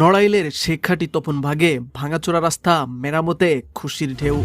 নড়াইলের শেখাটি তপন ভাগে ভাঙাচোরা রাস্তা মেরামতে খুশির ঢেউ।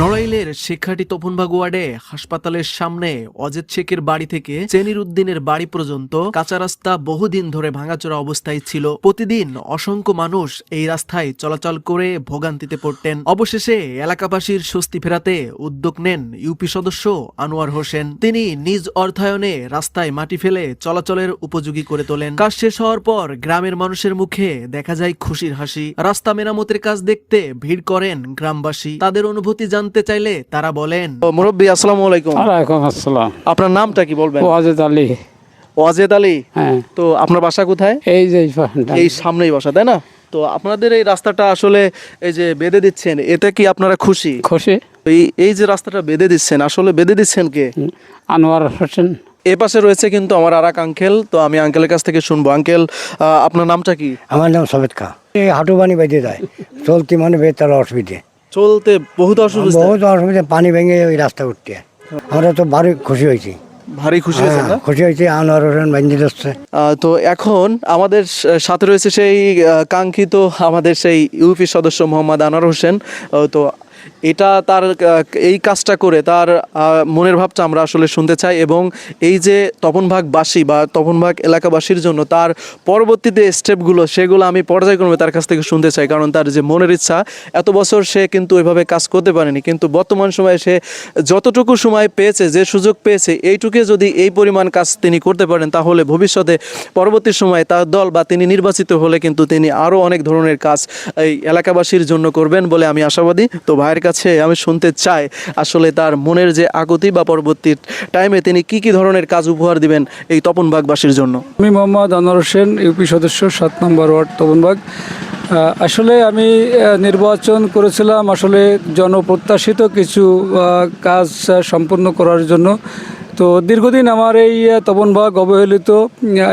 নড়াইলের শেখাটি তপনবাগ ওয়ার্ডে হাসপাতালের সামনে অজিত শেখের বাড়ি থেকে চেনির উদ্দিনের বাড়ি পর্যন্ত কাঁচা রাস্তা বহুদিন ধরে ভাঙাচোরা অবস্থায় ছিল। প্রতিদিন অসংখ্য মানুষ এই রাস্তায় চলাচল করে ভোগান্তিতে পড়তেন। অবশেষে এলাকাবাসীর স্বস্তি ফেরাতে উদ্যোগ নেন ইউপি সদস্য আনোয়ার হোসেন। তিনি নিজ অর্থায়নে রাস্তায় মাটি ফেলে চলাচলের উপযোগী করে তোলেন। কাজ শেষ হওয়ার পর গ্রামের মানুষের মুখে দেখা যায় খুশির হাসি। রাস্তা মেরামতের কাজ দেখতে ভিড় করেন গ্রামবাসী। তাদের অনুভূতি জানতে চাইলে তারা বলেন। মুরব্বী আসসালামু আলাইকুম। ওয়ালাইকুম আসসালাম। আপনার নামটা কি বলবেন? ওয়াজেদ আলী। ওয়াজেদ আলী? হ্যাঁ। তো আপনার বাসা কোথায়? এই যে এই সামনেই বাসা তাই না? তো আপনাদের এই রাস্তাটা আসলে এই যে বেঁধে দিচ্ছেন এতে কি আপনারা খুশি? খুশি। এই এই যে রাস্তাটা বেঁধে দিচ্ছেন আসলে বেঁধে দিচ্ছেন কে? আনোয়ার হোসেন। এ পাশে রয়েছে কিন্তু আমার আর এক আঙ্কেল তো আমি আঙ্কেলের কাছ থেকে শুনব। আঙ্কেল আপনার নামটা কি? আমার নাম সবেদ খা এই হাঁটুপানি বেঁধে যায় চলতি মানে বেতার অসুবিধে। চলতে বহুত অসুবিধা। বহুত অসুবিধা পানি ভেঙে ওই রাস্তা উঠতে আমরা তো ভারী খুশি হয়েছি। ভারী খুশি হয়েছে হ্যাঁ, খুশি হয়েছি আনোয়ার হোসেন বেঞ্জি যাচ্ছে তো এখন আমাদের সাথে রয়েছে সেই কাঙ্ক্ষিত আমাদের সেই ইউপি সদস্য মোহাম্মদ আনোয়ার হোসেন। তো এটা তার এই কাজটা করে তার মনের ভাবটা আমরা আসলে শুনতে চাই এবং এই যে তপনভাগবাসী বা তপনভাগ এলাকাবাসীর জন্য তার পরবর্তীতে স্টেপগুলো, সেগুলো আমি পর্যায়ক্রমে তার কাছ থেকে শুনতে চাই। কারণ তার যে মনের ইচ্ছা, এত বছর সে কিন্তু ওইভাবে কাজ করতে পারেনি। কিন্তু বর্তমান সময়ে সে যতটুকু সময় পেয়েছে, যে সুযোগ পেয়েছে, এইটুকে যদি এই পরিমাণ কাজ তিনি করতে পারেন, তাহলে ভবিষ্যতে পরবর্তী সময়ে তার দল বা তিনি নির্বাচিত হলে কিন্তু তিনি আরও অনেক ধরনের কাজ এই এলাকাবাসীর জন্য করবেন বলে আমি আশাবাদী। তো ভাইয়ের কাছে আমি শুনতে চাই আসলে তার মনের যে আগতি বা পরবর্তী টাইমে তিনি কি কি ধরনের কাজ উপহার দিবেন এই তপনবাগবাসীর জন্য? আমি মোহাম্মদ আনোয়ার হোসেন ইউপি সদস্য সাত নম্বর ওয়ার্ড তপনবাগ আসলে আমি নির্বাচন করেছিলাম আসলে জনপ্রত্যাশিত কিছু কাজ সম্পূর্ণ করার জন্য। তো দীর্ঘদিন আমার এই আহ, তপনবাগ অবহেলিত।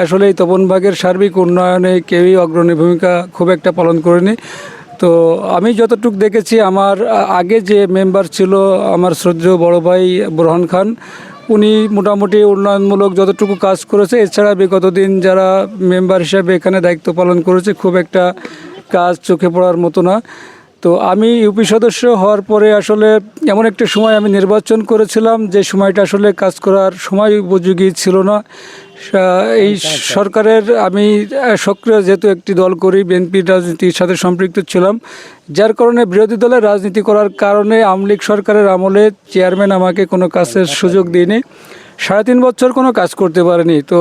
আসলে এই তপনবাগের সার্বিক উন্নয়নে কেউই অগ্রণী ভূমিকা খুব একটা পালন করেনি। তো আমি যতটুক দেখেছি, আমার আগে যে মেম্বার ছিল আমার শ্রদ্ধেয় বড় ভাই বুরহান খান, উনি মোটামুটি উন্নয়নমূলক যতটুকু কাজ করেছে, এছাড়া বিগত দিন যারা মেম্বার হিসাবে এখানে দায়িত্ব পালন করেছে, খুব একটা কাজ চোখে পড়ার মতো না। তো আমি ইউপি সদস্য হওয়ার পরে আসলে এমন একটা সময় আমি নির্বাচন করেছিলাম যে সময়টা আসলে কাজ করার সময় উপযোগী ছিল না। এই সরকারের আমি সক্রিয় যেহেতু একটি দল করি বিএনপির রাজনীতির সাথে সম্পৃক্ত ছিলাম। যার কারণে বিরোধী দলের রাজনীতি করার কারণে আওয়ামী লীগ সরকারের আমলে চেয়ারম্যান আমাকে কোনো কাজের সুযোগ দিইনি সাড়ে তিন বছর কোনো কাজ করতে পারেনি। তো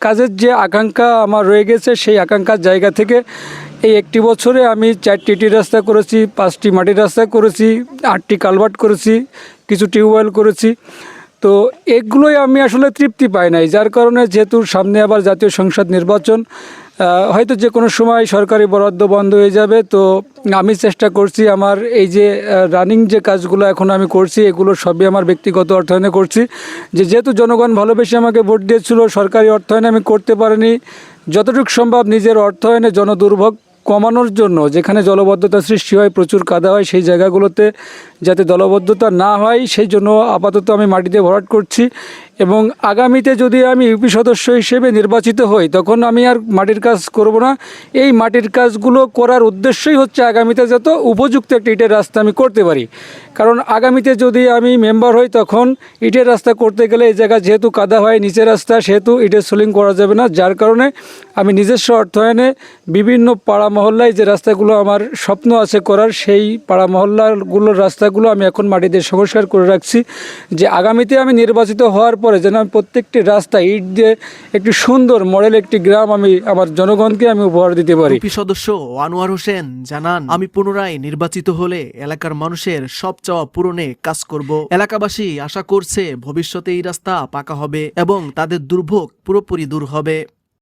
কাজের যে আকাঙ্ক্ষা আমার রয়ে গেছে সেই আকাঙ্ক্ষার জায়গা থেকে এই একটি বছরে আমি চারটি টি রাস্তা করেছি, পাঁচটি মাটির রাস্তা করেছি, আটটি কালভার্ট করেছি, কিছু টিউবওয়েল করেছি। তো এগুলোই আমি আসলে তৃপ্তি পাই নাই, যার কারণে যেহেতু সামনে আবার জাতীয় সংসদ নির্বাচন হয়তো যে কোনো সময় সরকারি বরাদ্দ বন্ধ হয়ে যাবে। তো আমি চেষ্টা করছি আমার এই যে রানিং যে কাজগুলো এখন আমি করছি, এগুলো সবই আমার ব্যক্তিগত অর্থায়নে করছি। যে যেহেতু জনগণ ভালোবেসে আমাকে ভোট দিয়েছিল, সরকারি অর্থায়নে আমি করতে পারিনি। যতটুকু সম্ভব নিজের অর্থায়নে জনদুর্ভোগ কমানোর জন্য যেখানে জলবদ্ধতা সৃষ্টি হয়, প্রচুর কাদা হয়, সেই জায়গাগুলোতে যাতে জলবদ্ধতা না হয়, সেই জন্য আপাতত আমি মাটিতে ভরাট করছি। এবং আগামীতে যদি আমি ইউপি সদস্য হিসেবে নির্বাচিত হই, তখন আমি আর মাটির কাজ করব না। এই মাটির কাজগুলো করার উদ্দেশ্যই হচ্ছে আগামীতে যত উপযুক্ত একটা ইটের রাস্তা আমি করতে পারি। কারণ আগামীতে যদি আমি মেম্বার হই, তখন ইটের রাস্তা করতে গেলে এই জায়গা যেহেতু কাদা হয়, নিচের রাস্তা সেহেতু ইটের সোলিং করা যাবে না। যার কারণে আমি নিজস্ব অর্থায়নে বিভিন্ন পাড়া মহল্লায় যে রাস্তাগুলো আমার স্বপ্ন আছে করার, সেই পাড়া মহল্লাগুলোর রাস্তাগুলো আমি এখন মাটিতে সংস্কার করে রাখছি। যে আগামীতে আমি নির্বাচিত হওয়ার পরে যেন আমি প্রত্যেকটি রাস্তা ইট দিয়ে একটি সুন্দর মডেল একটি গ্রাম আমি, আমার জনগণকে আমি উপহার দিতে পারি। সদস্য আনোয়ার হোসেন জানান, আমি পুনরায় নির্বাচিত হলে এলাকার মানুষের সব চাওয়া পূরণে কাজ করব। এলাকাবাসী আশা করছে ভবিষ্যতে এই রাস্তা পাকা হবে এবং তাদের দুর্ভোগ পুরোপুরি দূর হবে।